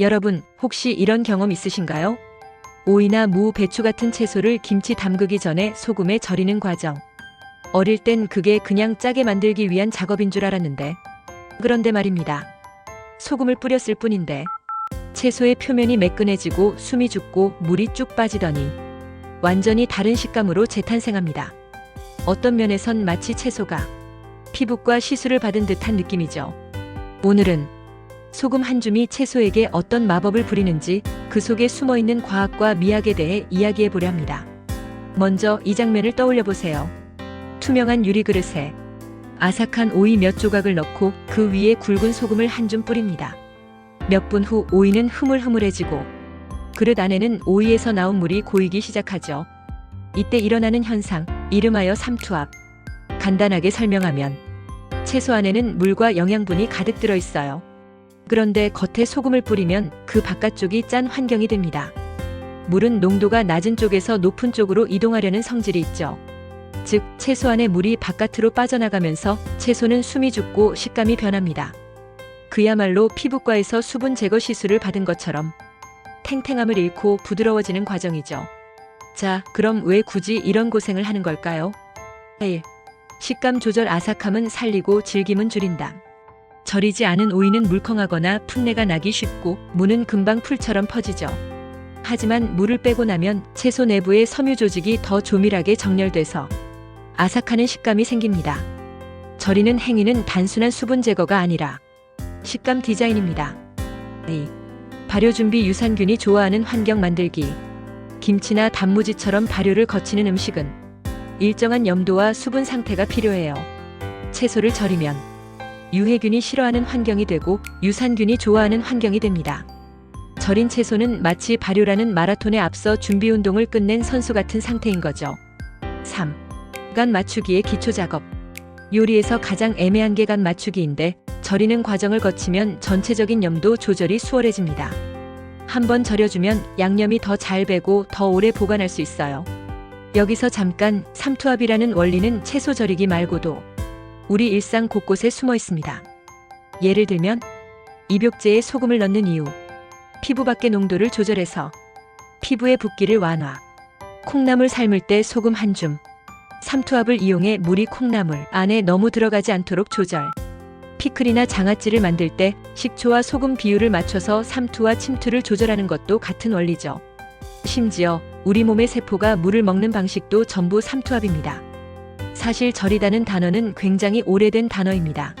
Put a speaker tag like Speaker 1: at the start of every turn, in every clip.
Speaker 1: 여러분, 혹시 이런 경험 있으신가요? 오이나 무, 배추 같은 채소를 김치 담그기 전에 소금에 절이는 과정. 어릴 땐 그게 그냥 짜게 만들기 위한 작업인 줄 알았는데. 그런데 말입니다. 소금을 뿌렸을 뿐인데 채소의 표면이 매끈해지고 숨이 죽고 물이 쭉 빠지더니 완전히 다른 식감으로 재탄생합니다. 어떤 면에선 마치 채소가 피부과 시술을 받은 듯한 느낌이죠. 오늘은 소금 한 줌이 채소에게 어떤 마법을 부리는지 그 속에 숨어 있는 과학과 미학에 대해 이야기해 보려 합니다. 먼저 이 장면을 떠올려 보세요. 투명한 유리 그릇에 아삭한 오이 몇 조각을 넣고 그 위에 굵은 소금을 한 줌 뿌립니다. 몇 분 후 오이는 흐물흐물해지고 그릇 안에는 오이에서 나온 물이 고이기 시작하죠. 이때 일어나는 현상, 이름하여 삼투압. 간단하게 설명하면 채소 안에는 물과 영양분이 가득 들어 있어요. 그런데 겉에 소금을 뿌리면 그 바깥쪽이 짠 환경이 됩니다. 물은 농도가 낮은 쪽에서 높은 쪽으로 이동하려는 성질이 있죠. 즉, 채소 안의 물이 바깥으로 빠져나가면서 채소는 숨이 죽고 식감이 변합니다. 그야말로 피부과에서 수분 제거 시술을 받은 것처럼 탱탱함을 잃고 부드러워지는 과정이죠. 자, 그럼 왜 굳이 이런 고생을 하는 걸까요? 1. 식감 조절 아삭함은 살리고 질김은 줄인다. 절이지 않은 오이는 물컹하거나 풋내가 나기 쉽고 무는 금방 풀처럼 퍼지죠. 하지만 물을 빼고 나면 채소 내부의 섬유 조직이 더 조밀하게 정렬돼서 아삭하는 식감이 생깁니다. 절이는 행위는 단순한 수분 제거가 아니라 식감 디자인입니다. 2. 발효 준비 유산균이 좋아하는 환경 만들기. 김치나 단무지처럼 발효를 거치는 음식은 일정한 염도와 수분 상태가 필요해요. 채소를 절이면 유해균이 싫어하는 환경이 되고 유산균이 좋아하는 환경이 됩니다. 절인 채소는 마치 발효라는 마라톤에 앞서 준비 운동을 끝낸 선수 같은 상태인 거죠. 3. 간 맞추기의 기초 작업. 요리에서 가장 애매한 게 간 맞추기인데 절이는 과정을 거치면 전체적인 염도 조절이 수월해집니다. 한번 절여주면 양념이 더 잘 배고 더 오래 보관할 수 있어요. 여기서 잠깐 삼투압이라는 원리는 채소 절이기 말고도 우리 일상 곳곳에 숨어 있습니다. 예를 들면 입욕제에 소금을 넣는 이유, 피부 밖의 농도를 조절해서 피부의 붓기를 완화, 콩나물 삶을 때 소금 한 줌, 삼투압을 이용해 물이 콩나물 안에 너무 들어가지 않도록 조절, 피클이나 장아찌를 만들 때 식초와 소금 비율을 맞춰서 삼투와 침투를 조절하는 것도 같은 원리죠. 심지어 우리 몸의 세포가 물을 먹는 방식도 전부 삼투압입니다. 사실 절이다는 단어는 굉장히 오래된 단어입니다.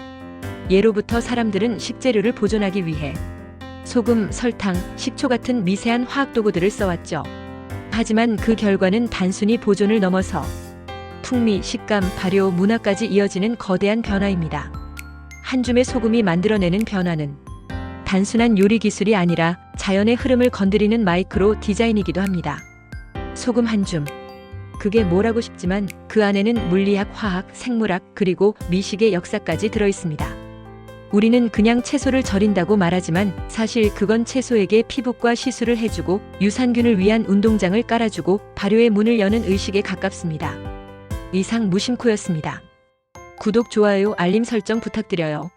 Speaker 1: 예로부터 사람들은 식재료를 보존하기 위해 소금, 설탕, 식초 같은 미세한 화학 도구들을 써왔죠. 하지만 그 결과는 단순히 보존을 넘어서 풍미, 식감, 발효, 문화까지 이어지는 거대한 변화입니다. 한 줌의 소금이 만들어내는 변화는 단순한 요리 기술이 아니라 자연의 흐름을 건드리는 마이크로 디자인이기도 합니다. 소금 한 줌. 그게 뭐라고 싶지만 그 안에는 물리학, 화학, 생물학, 그리고 미식의 역사까지 들어 있습니다. 우리는 그냥 채소를 절인다고 말하지만 사실 그건 채소에게 피부과 시술을 해주고 유산균을 위한 운동장을 깔아주고 발효의 문을 여는 의식에 가깝습니다. 이상 무심코였습니다. 구독, 좋아요, 알림 설정 부탁드려요.